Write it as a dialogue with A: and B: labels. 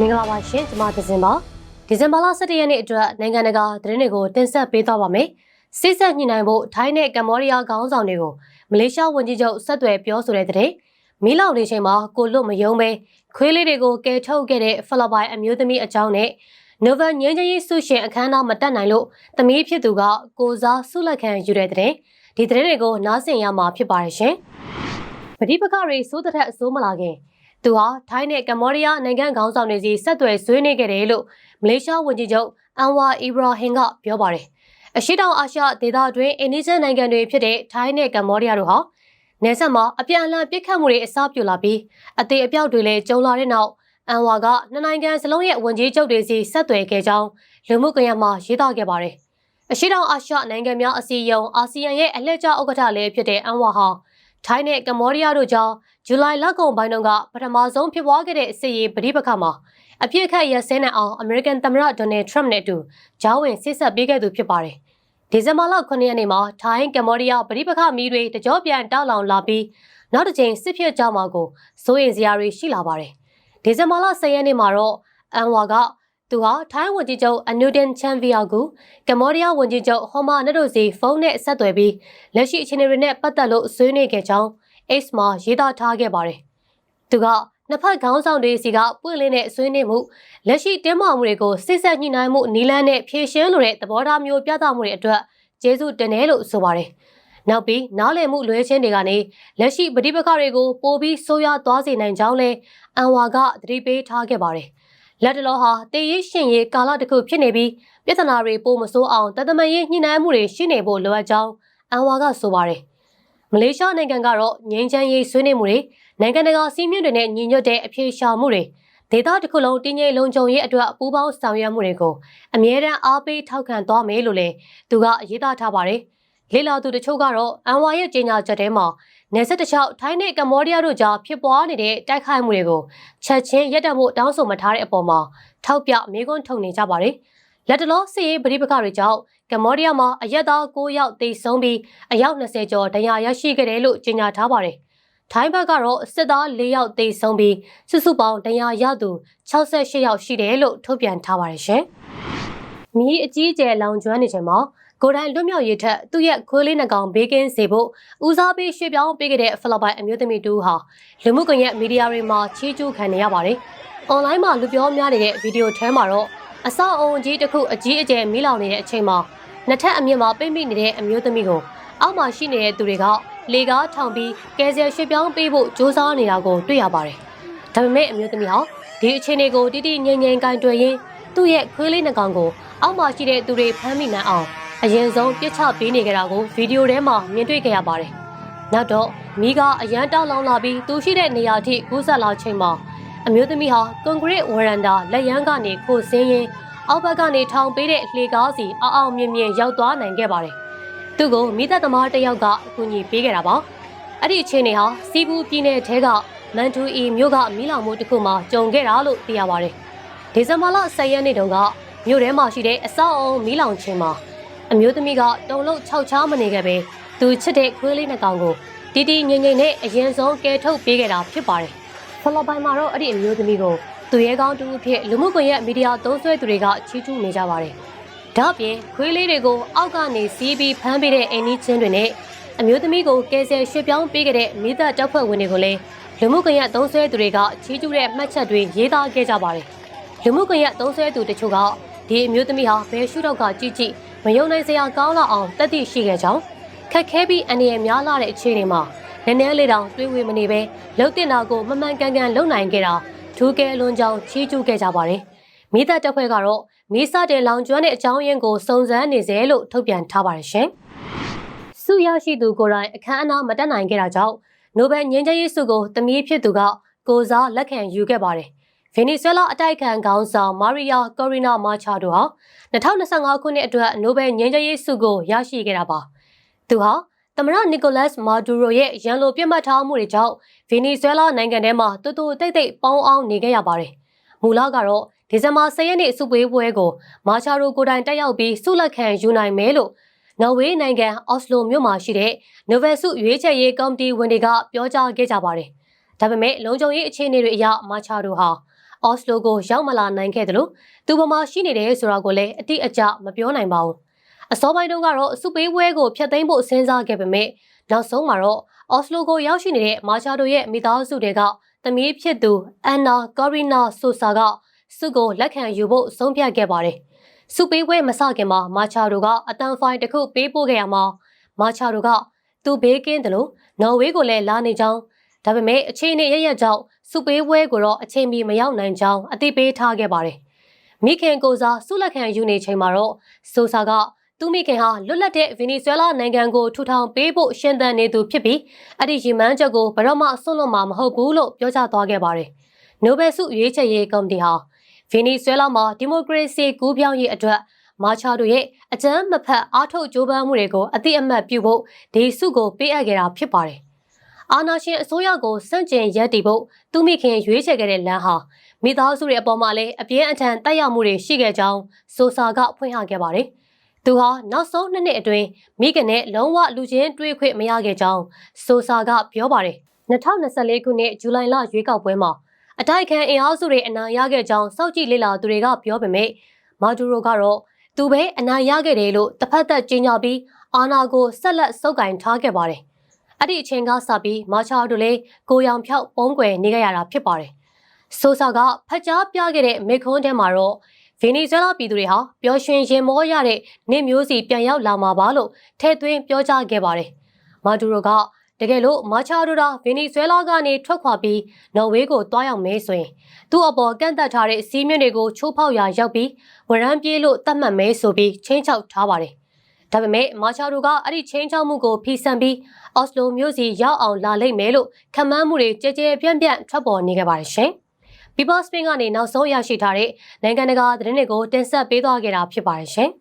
A: မင်္ဂလာပါရှင်ကျွန်မဒဇင်ပါဒီဇင်ဘာလ17ရက်နေ့အတွက်နိုင်ငံတကာသတင်းတွေကိုတင်ဆက်ပေးသွားပါမယ်စစ်ဆက်ညှိနှိုင်းဖို့ထိုင်းနဲ့ကမ္ဘောဒီးယားခေါင်းဆောင်တွေကိုမလေးရှားဝန်ကြီးချုပ်ဆက်သွယ်ပြောဆိုတဲ့တဲ့မီးလောင်နေချိန်မှာကိုလွတ်မယုံပဲခွေးလေးတွေကိုကယ်ထုတ်ခဲ့တဲ့ဖလပိုင်အမျိုးသမီးအကြောင်းနဲ့နိုဗယ်ငင်းချင်းရေးဆုရှင်အခမ်းအနားမတက်နိုင်လို့သမီးဖြစ်သူကကိုစားဆုလက်ခံယူတဲ့တဲ့ဒီသတင်းတွေကိုနားဆင်ရမှာဖြစ်ပါတယ်ရှင်ပဋိပက္ခတွေစိုးတဲ့ထက်အစိုးမလာခင် သူဟာထိုင်းနဲ့ကမ္ဘောဒီးယားနိုင်ငံခေါင်းဆောင်တွေစီဆက်သွယ်ဆွေးနွေးခဲ့တယ်လို့မလေးရှားဝန်ကြီးချုပ်အန်ဝါအီဘရာဟင်ကပြောပါတယ်။အရှိတောင်အာရှဒေသအတွင်းအိန္ဒိယနိုင်ငံတွေဖြစ်တဲ့ထိုင်းနဲ့ကမ္ဘောဒီးယားတို့ဟာနယ်စပ်မှာအပြန်အလှန်ပစ်ခတ်မှုတွေအစပြုလာပြီးအသေးအပြောက်တွေလည်းကျုံလာတဲ့နောက်အန်ဝါကနှစ်နိုင်ငံစလုံးရဲ့ဝန်ကြီးချုပ်တွေစီဆက်သွယ်ခဲ့ကြောင်းလူမှုကွန်ရက်မှာရေးသားခဲ့ပါတယ်။အရှိတောင်အာရှနိုင်ငံများအစည်းအရုံးအာဆီယံရဲ့အလှည့်ကျဥက္ကဋ္ဌလည်းဖြစ်တဲ့အန်ဝါဟာ ထိုင်းနဲ့ကမ္ဘောဒီးယားတို့ကြောင့်ဇူလိုင်လကုန်ပိုင်းတုန်းကပထမဆုံးဖြစ်ပွားခဲ့တဲ့စစ်ရေးပဋိပက္ခမှာအပြစ်ခတ်ရစဲနိုင်အောင်အမေရိကန်သမ္မတဒေါ်နယ်ထရမ့်နဲ့အတူဂျောင်းဝင်ဆစ်ဆက်ပေးခဲ့သူဖြစ်ပါတယ်။ဒီဇင်ဘာလ9ရက်နေ့မှာထိုင်းကမ္ဘောဒီးယားပဋိပက္ခမီးတွေတကြောပြန်တောက်လောင်လာပြီးနောက်တစ်ချိန်စစ်ဖြစ်ကြမှာကိုစိုးရင်စရာတွေရှိလာပါတယ်။ဒီဇင်ဘာလ10ရက်နေ့မှာတော့အန်ဝါက သူဟာထိုင်းဝန်ကြီးချုပ်အနူဒန်ချန်ဗီယာကိုကမ္ဘောဒီးယားဝန်ကြီးချုပ်ဟော်မာနက်တို့စီဖုန်းနဲ့ဆက်သွယ်ပြီးလက်ရှိအခြေအနေတွေနဲ့ပတ်သက်လို့ဆွေးနွေးခဲ့ကြောင်း X မှာရေးသားထားခဲ့ပါတယ်။သူကနှစ်ဖက်ခေါင်းဆောင်တွေစီကပွင့်လင်းတဲ့ဆွေးနွေးမှုလက်ရှိတင်းမာမှုတွေကိုစစ်ဆက်ညှိနှိုင်းမှုနီလန်းနဲ့ဖြည့်ရှင်းလိုတဲ့သဘောထားမျိုးပြသမှုတွေအတွက်ကျေးဇူးတင်တယ်လို့ဆိုပါတယ်။နောက်ပြီးနားလည်မှုလွဲချင်းတွေကနေလက်ရှိပဋိပက္ခတွေကိုပိုပြီးဆိုးရွားသွားစေနိုင်ကြောင်းလဲအန်ဝါကသတိပေးထားခဲ့ပါတယ်။ လက်တလောဟာတေးရရှင်ရေးကာလတစ်ခုဖြစ်နေပြီးပြဿနာတွေပိုမဆိုးအောင်တသမန်ရေးညှိနှိုင်းမှုတွေရှိနေဖို့လိုအပ်ကြောင်းအန်ဝါကဆိုပါတယ်။မလေးရှားနိုင်ငံကတော့ငြိမ်းချမ်းရေးဆွေးနွေးမှုတွေနိုင်ငံတကာစီးမြင့်တွေနဲ့ညီညွတ်တဲ့အဖြေရှာမှုတွေဒေသတစ်ခုလုံးတည်ငြိမ်လုံခြုံရေးအတွက်ပူးပေါင်းဆောင်ရွက်မှုတွေကိုအမြဲတမ်းအားပေးထောက်ခံသွားမယ်လို့လည်းသူကရေးသားထားပါတယ်။ လေလာသူတချို့ကတော့အန်ဝါရဲ့ကြေညာချက်ထဲမှာနယ်စပ်တစ်လျှောက်ထိုင်းနဲ့ကမ္ဘောဒီးယားတို့ကြားဖြစ်ပွားနေတဲ့တိုက်ခိုက်မှုတွေကိုချက်ချင်းရပ်တန့်ဖို့တောင်းဆိုမထားတဲ့အပေါ်မှာထောက်ပြမေးခွန်းထုတ်နေကြပါတယ်။လက်တလောစစ်ရေးပဋိပက္ခတွေကြောင့်ကမ္ဘောဒီးယားမှာအရက်သား9ယောက်သေဆုံးပြီးအယောက်20ကျော်ဒဏ်ရာရရှိခဲ့တယ်လို့ကြေညာထားပါတယ်။ထိုင်းဘက်ကတော့စစ်သား၄ယောက်သေဆုံးပြီးစုစုပေါင်းဒဏ်ရာရသူ68ယောက်ရှိတယ်လို့ထုတ်ပြန်ထားပါတယ်ရှင်။မီးအကြီးအကျယ်လောင်ကျွမ်းနေချိန်မှာ ကိုယ်တိုင်လွတ်မြောက်ရေးထက်သူ့ရဲ့ခွေးလေးနှကောင်ဘေးကင်းစေဖို့ဦးစားပေးရွှေ့ပြောင်းပေးခဲ့တဲ့ဖလပိုင်အမျိုးသမီးတူဟာလူမှုကွန်ရက်မီဒီယာတွေမှာချီးကျူးခံနေရပါတယ်။အွန်လိုင်းမှာလူပြောများနေတဲ့ဗီဒီယိုထဲမှာတော့အဆောက်အုံကြီးတစ်ခုအကြီးအကျယ်မီးလောင်နေတဲ့အချိန်မှာနှစ်ထပ်အမြင့်မှာပိတ်မိနေတဲ့အမျိုးသမီးကိုအောက်မှာရှိနေတဲ့သူတွေကလေကားထောင်ပြီးကယ်ဆယ်ရွှေ့ပြောင်းပေးဖို့ကြိုးစားနေတာကိုတွေ့ရပါတယ်။ဒါပေမဲ့အမျိုးသမီးဟာဒီအခြေအနေကိုတိတိငြိမ်ငြိမ်ကင်တွယ်ရင်းသူ့ရဲ့ခွေးလေးနှကောင်ကိုအောက်မှာရှိတဲ့သူတွေဖမ်းမိနိုင်အောင် အရင်ဆုံးပြစ်ချပေးနေကြတာကိုဗီဒီယိုထဲမှာမြင်တွေ့ခဲ့ရပါတယ်။နောက်တော့မိကအရန်တောက်လောင်လာပြီးသူရှိတဲ့နေရာထိကူးဆက်လာချိန်မှာအမျိုးသမီးဟာကွန်ကရစ်ဝရန်ဒါလက်ရန်ကနေခိုဆင်းရင်းအောက်ဘက်ကနေထောင်ပေးတဲ့လှေကားစီအောက်အောင်မြင်မြင်ရောက်သွားနိုင်ခဲ့ပါတယ်။သူ့ကိုမိသက်သမားတစ်ယောက်ကအကူအညီပေးခဲ့တာပါ။အဲ့ဒီအချိန်တွေဟာစီဘူးပြည်နယ်ထဲကမန်တူအီမြို့ကမီးလောင်မှုတစ်ခုမှာကြုံခဲ့တာလို့သိရပါတယ်။ဒီဇင်ဘာလ10ရက်နေ့တုန်းကမြို့ထဲမှာရှိတဲ့အဆောက်အုံမီးလောင်ခြင်းမှာ အမျိုးသမီးကတုံလုံး6ချားမနေခဲ့ပဲသူချစ်တဲ့ခွေးလေးနှစ်ကောင်ကိုတီတီငိမ့်ငိမ့်နဲ့အရင်ဆုံးကယ်ထုတ်ပေးခဲ့တာဖြစ်ပါတယ်။ဖလော်ပိုင်မှာတော့အဲ့ဒီအမျိုးသမီးကိုသူရဲကောင်းတူအဖြစ်လူမှုကွန်ရက်မီဒီယာသုံးစွဲသူတွေကချီးကျူးနေကြပါတယ်။ဒါ့အပြင်ခွေးလေးတွေကိုအောက်ကနေစီးပြီးဖမ်းပေးတဲ့အိမ်နီးချင်းတွေနဲ့အမျိုးသမီးကိုကယ်ဆယ်ရွှေ့ပြောင်းပေးခဲ့တဲ့မိသက်တပ်ဖွဲ့ဝင်တွေကိုလည်းလူမှုကွန်ရက်သုံးစွဲသူတွေကချီးကျူးတဲ့မှတ်ချက်တွေရေးသားခဲ့ကြပါတယ်။လူမှုကွန်ရက်သုံးစွဲသူတချို့ကဒီအမျိုးသမီးဟာဘယ်ရှုထောက်ကကြည့်ကြည့် မယုံနိုင်စရာကောင်းလောက်အောင်တက်သည့်ရှိခဲ့ကြောင်းခက်ခဲပြီးအနေရများလာတဲ့အခြေအနေမှာနည်းနည်းလေးတောင်တွေးဝေမနေပဲလှုပ်တင်တာကိုမမှန်ကန်ကန်လုပ်နိုင်ခဲ့တာထူးကဲလွန်ကြောင်ချီးကျူးခဲ့ကြပါတယ်။မိသက်တပ်ဖွဲ့ကတော့မိစတဲ့လောင်ကျွမ်းတဲ့အကြောင်းရင်းကိုစုံစမ်းနေစေလို့ထုတ်ပြန်ထားပါတယ်ရှင်။ဆုရရှိသူကိုယ်တိုင်အခမ်းအနားမတက်နိုင်ခဲ့တာကြောင့်နိုဘယ်ငြိမ်းချမ်းရေးဆုကိုတမီးဖြစ်သူကကိုစားလက်ခံယူခဲ့ပါတယ်။ ဗင်နီဇွဲလားအတိုက်ခံခေါင်းဆောင်မာရီယာကိုရီနာမာချာတို့ဟာ2025ခုနှစ်အတွက်နိုဘယ်ငြိမ်းချမ်းရေးဆုကိုရရှိခဲ့တာပါ။သူဟာသမရနီကိုလတ်မာဒူရိုရဲ့ရန်လိုပြစ်မှတ်ထားမှုတွေကြောင့်ဗီနီဇွဲလားနိုင်ငံထဲမှာတူတူတိတ်တိတ်ပေါင်းအောင်နေခဲ့ရပါတယ်။မူလကတော့ဒီဇင်ဘာ10ရက်နေ့စုပွဲပွဲကိုမာချာရိုကိုတိုင်တက်ရောက်ပြီးဆုလက်ခံယူနိုင်မယ်လို့နော်ဝေးနိုင်ငံအော်စလိုမြို့မှာရှိတဲ့နိုဗယ်ဆုရွေးချယ်ရေးကော်မတီဝင်တွေကပြောကြားခဲ့ကြပါတယ်။ဒါပေမဲ့လုံခြုံရေးအခြေအနေတွေအရမာချာရိုဟာ အော်စလိုကိုရောက်မလာနိုင်ခဲ့တယ်လို့သူဘမှာရှိနေတယ်ဆိုတာကိုလည်းအတိအကျမပြောနိုင်ပါဘူးအစောပိုင်းတုန်းကတော့စုပေးပွဲကိုဖျက်သိမ်းဖို့စဉ်းစားခဲ့ပေမဲ့နောက်ဆုံးမှာတော့အော်စလိုကိုရောက်ရှိနေတဲ့မာချာတို့ရဲ့မိသားစုတွေကသမီးဖြစ်သူအန်နာကာရီနာဆိုဆာကစုကိုလက်ခံယူဖို့ဆုံးဖြတ်ခဲ့ပါတယ်စုပေးပွဲမစခင်မှာမာချာတို့ကအတန်ဖိုင်တစ်ခုပေးပို့ခဲ့ရမှာမာချာတို့ကသူဘေးကင်းတယ်လို့နော်ဝေးကိုလည်းလာနေကြောင်း ဒါပေမဲ့အခြေအနေရရကြောင့်စုပေးပွဲကိုတော့အချိန်မီမရောက်နိုင်ကြောင်းအသိပေးထားခဲ့ပါတယ်မိခင်ကိုစားစုလက်ခံယူနေချိန်မှာတော့ဆိုဆာကသူမိခင်ဟာလွတ်လပ်တဲ့ဗင်နီဇွဲလားနိုင်ငံကိုထူထောင်ပေးဖို့ရှင်သန်နေသူဖြစ်ပြီးအဲ့ဒီရီမန်းချက်ကိုဘယ်တော့မှဆွန့်လွတ်မှာမဟုတ်ဘူးလို့ပြောကြားသွားခဲ့ပါတယ်။နိုဘယ်ဆုရွေးချယ်ရေးကော်မတီဟာဗင်နီဇွဲလားမှာဒီမိုကရေစီကူးပြောင်းရေးအတွက်မာချာတို့ရဲ့အကြမ်းမဖက်အားထုတ်ကြိုးပမ်းမှုတွေကိုအတိအမှတ်ပြုဖို့ဒီဆုကိုပေးအပ်ခဲ့တာဖြစ်ပါတယ်။ အာနာရှင်အစိုးရကိုစန့်ကျင်ရပ်တည်ဖို့သူမိခင်ရွေးချယ်ခဲ့တဲ့လမ်းဟာမိသားစုတွေအပေါ်မှာလည်းအပြင်းအထန်တိုက်ရောက်မှုတွေရှိခဲ့ကြောင်းဆိုဆာကဖွင့်ဟခဲ့ပါတယ်။သူဟာနောက်ဆုံးနှစ်နှစ်အတွင်းမိခင်နဲ့လုံးဝလူချင်းတွေ့ခွင့်မရခဲ့ကြောင်းဆိုဆာကပြောပါတယ်။2024ခုနှစ်ဇူလိုင်လရွေးကောက်ပွဲမှာအတိုက်ခံအင်အားစုတွေအနိုင်ရခဲ့ကြောင်းစောင့်ကြည့်လေ့လာသူတွေကပြောပေမဲ့မာဒူရိုကတော့သူပဲအနိုင်ရခဲ့တယ်လို့တစ်ဖက်သက်ကြေညာပြီးအာနာကိုဆက်လက်စုပ်ကင်ထားခဲ့ပါတယ်။ အဲ့ဒီအချိန်ကစပြီးမာချာတို့လည်းကိုရောင်ဖြောက်ပုံးကွယ်နေကြရတာဖြစ်ပါတယ်။ဆိုဆာကဖက်ကြားပြခဲ့တဲ့မေခွန်းထဲမှာတော့ဗင်နီဇွဲလားပြည်သူတွေဟာပျော်ရွှင်ရင်မောရတဲ့နေ့မျိုးစီပြန်ရောက်လာမှာပါလို့ထဲ့သွင်းပြောကြားခဲ့ပါတယ်။မာဒူရိုကတကယ်လို့မာချာဒိုတာဗင်နီဇွဲလားကနေထွက်ခွာပြီးနော်ဝေးကိုတွားရောက်မဲဆိုရင်သူ့အပေါ်ကန့်သက်ထားတဲ့စီးမြင့်တွေကိုချိုးဖောက်ရာရောက်ပြီးဝရမ်းပြေးလို့တတ်မှတ်မဲဆိုပြီးချင်းချောက်ထားပါတယ်။ ဒါပေမဲ့မာချာဒိုကအဲ့ဒီချင်းချောက်မှုကိုဖီဆန်ပြီးအော်စလိုမြို့စီရောက်အောင်လာလိမ့်မယ်လို့ခန့်မှန်းမှုတွေကြဲကြဲပြန့်ပြန့်ထွက်ပေါ်နေခဲ့ပါတယ်ရှင်။ People Spin ကနေနောက်ဆုံးရရှိထားတဲ့နိုင်ငံတကာသတင်းတွေကိုတင်ဆက်ပေးသွားခဲ့တာဖြစ်ပါတယ်ရှင်။